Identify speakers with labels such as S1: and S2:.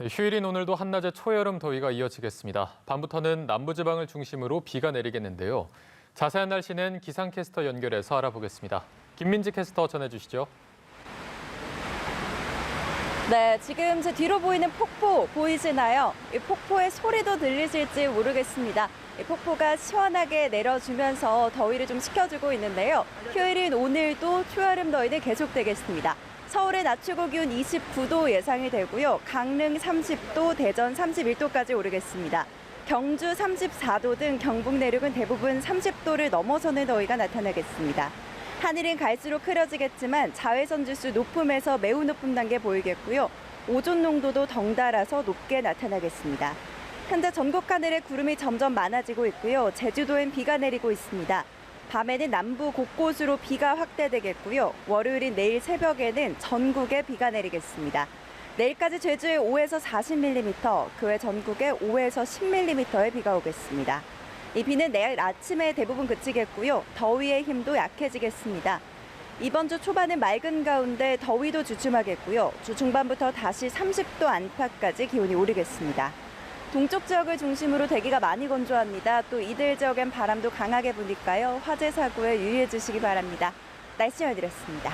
S1: 네, 휴일인 오늘도 한낮에 초여름 더위가 이어지겠습니다. 밤부터는 남부지방을 중심으로 비가 내리겠는데요. 자세한 날씨는 기상캐스터 연결해서 알아보겠습니다. 김민지 캐스터 전해주시죠.
S2: 네, 지금 제 뒤로 보이는 폭포 보이시나요? 이 폭포의 소리도 들리실지 모르겠습니다. 이 폭포가 시원하게 내려주면서 더위를 좀 식혀주고 있는데요. 휴일인 오늘도 초여름 더위는 계속되겠습니다. 서울의 낮 최고 기온 29도 예상이 되고요. 강릉 30도, 대전 31도까지 오르겠습니다. 경주 34도 등 경북 내륙은 대부분 30도를 넘어서는 더위가 나타나겠습니다. 하늘은 갈수록 흐려지겠지만 자외선 지수 높음에서 매우 높은 단계 보이겠고요. 오존 농도도 덩달아서 높게 나타나겠습니다. 현재 전국 하늘에 구름이 점점 많아지고 있고요. 제주도엔 비가 내리고 있습니다. 밤에는 남부 곳곳으로 비가 확대되겠고요. 월요일인 내일 새벽에는 전국에 비가 내리겠습니다. 내일까지 제주에 5에서 40mm, 그 외 전국에 5에서 10mm의 비가 오겠습니다. 이 비는 내일 아침에 대부분 그치겠고요. 더위의 힘도 약해지겠습니다. 이번 주 초반은 맑은 가운데 더위도 주춤하겠고요. 주 중반부터 다시 30도 안팎까지 기온이 오르겠습니다. 동쪽 지역을 중심으로 대기가 많이 건조합니다. 또 이들 지역엔 바람도 강하게 부니까요. 화재 사고에 유의해 주시기 바랍니다. 날씨 알드렸습니다.